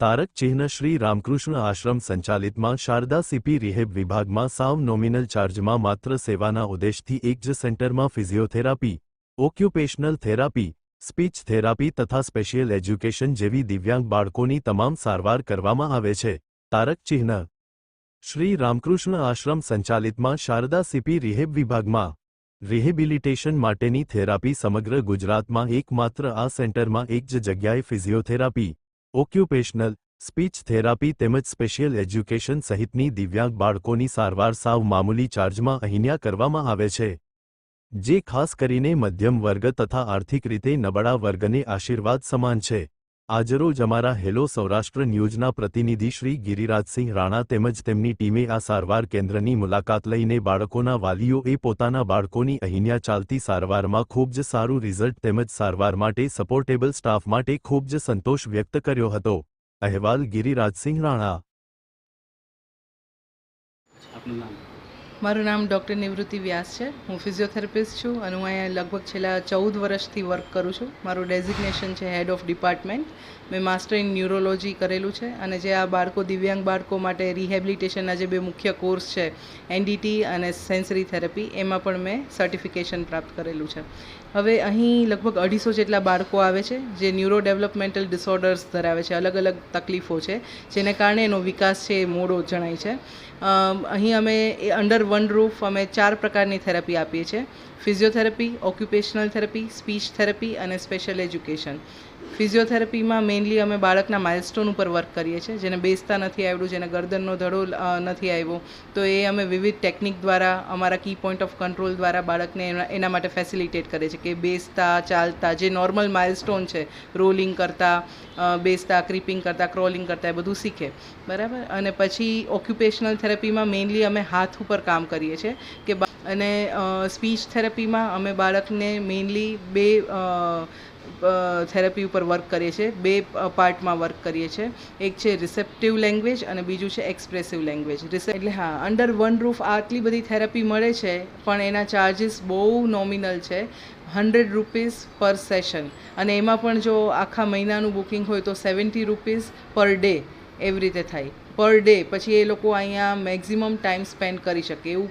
તારક ચિહ્ન શ્રી રામકૃષ્ણ આશ્રમ સંચાલિતમાં Sharda CP rehab વિભાગમાં સાવ નોમિનલ ચાર્જમાં માત્ર સેવાના ઉદ્દેશથી એક જ સેન્ટરમાં physiotherapy, occupational therapy, speech therapy તથા સ્પેશિયલ એજ્યુકેશન જેવી દિવ્યાંગ બાળકોની તમામ સારવાર કરવામાં આવે છે. તારક ચિહ્ન શ્રી રામકૃષ્ણ આશ્રમ સંચાલિતમાં શારદા સીપી રિહેબ વિભાગમાં રિહેબિલિટેશન માટેની થેરાપી સમગ્ર ગુજરાતમાં એકમાત્ર આ સેન્ટરમાં એક જ જગ્યાએ ફિઝિયોથેરાપી ઓક્યુપેશનલ સ્પીચ થેરાપી તેમજ સ્પેશિયલ એજ્યુકેશન સહિતની દિવ્યાંગ બાળકોની સારવાર સાવ મામૂલી ચાર્જમાં અહીંયા કરવામાં આવે છે. જે ખાસ કરીને મધ્યમ વર્ગ તથા આર્થિક રીતે નબળા વર્ગને આશીર્વાદ સમાન છે. આજરોજ અમારા હેલો સૌરાષ્ટ્ર ન્યૂઝના પ્રતિનિધિ શ્રી ગિરિરાજસિંહ રાણા તેમજ તેમની ટીમે આ સારવાર કેન્દ્રની મુલાકાત લઈને બાળકોના વાલીઓએ પોતાના બાળકોની અહીંયા ચાલતી સારવારમાં ખૂબ જ સારું રિઝલ્ટ તેમજ સારવાર માટે સપોર્ટેબલ સ્ટાફ માટે ખૂબ જ સંતોષ વ્યક્ત કર્યો હતો. અહેવાલ ગિરિરાજસિંહ રાણા. આપનું નામ? મારું નામ ડૉક્ટર નિવૃત્તિ વ્યાસ છે. હું ફિઝિયોથેરાપિસ્ટ છું અને હું અહીંયા લગભગ છેલ્લા ચૌદ વર્ષથી વર્ક કરું છું. મારું ડેઝિગ્નેશન છે હેડ ઓફ ડિપાર્ટમેન્ટ મેં માસ્ટર ઇન ન્યુરોલોજી કરેલું છે અને જે આ બાળકો, દિવ્યાંગ બાળકો માટે રિહેબિલિટેશનના જે બે મુખ્ય કોર્સ છે એનડીટી અને સેન્સરી થેરપી એમાં પણ મેં સર્ટિફિકેશન પ્રાપ્ત કરેલું છે. હવે અહીં લગભગ અઢીસો જેટલા બાળકો આવે છે જે ન્યુરો ડેવલપમેન્ટલ ડિસઓર્ડર્સ ધરાવે છે. અલગ અલગ તકલીફો છે, જેને કારણે એનો વિકાસ છે એ મોડો જણાય છે. અહીં અમે અંડર વન રૂફ અમે ચાર પ્રકારની થેરપી આપીએ છીએ. Physiotherapy, occupational therapy, speech therapy અને સ્પેશિયલ એજ્યુકેશન. ફિઝિયોથેરપીમાં મેઇનલી અમે બાળકના માઇલસ્ટોન ઉપર વર્ક કરીએ છીએ. જેને બેસતા નથી આવડ્યું જેને ગરદનનો ધડો નથી આવ્યો, તો એ અમે વિવિધ ટેકનિક દ્વારા, અમારા કી પોઈન્ટ ઓફ કંટ્રોલ દ્વારા બાળકને એના માટે ફેસિલિટેટ કરીએ છીએ કે બેસતા, ચાલતા, જે નોર્મલ માઇલસ્ટોન છે રોલિંગ કરતા બેસતા ક્રીપિંગ કરતા ક્રોલિંગ કરતા, એ બધું શીખે. બરાબર? અને પછી ઓક્યુપેશનલ થેરેપીમાં મેઇનલી અમે હાથ ઉપર કામ કરીએ છીએ કે અને સ્પીચ થેરપીમાં અમે બાળકને મેઇનલી બે થેરપી ઉપર વર્ક કરીએ છીએ. બે પાર્ટમાં વર્ક કરીએ છીએ. એક છે રિસેપ્ટિવ લેંગ્વેજ અને બીજું છે એક્સપ્રેસિવ લેંગ્વેજ એટલે હા અંડર વન રૂફ આટલી બધી થેરપી મળે છે, પણ એના ચાર્જિસ બહુ નોમિનલ છે. હંડ્રેડ રૂપીઝ પર સેશન અને એમાં પણ જો આખા મહિનાનું બુકિંગ હોય તો સેવન્ટી રૂપીઝ પર ડે એવી રીતે થાય. પર ડે પછી એ લોકો અહીંયા મેક્ઝિમમ ટાઈમ સ્પેન્ડ કરી શકે. એવું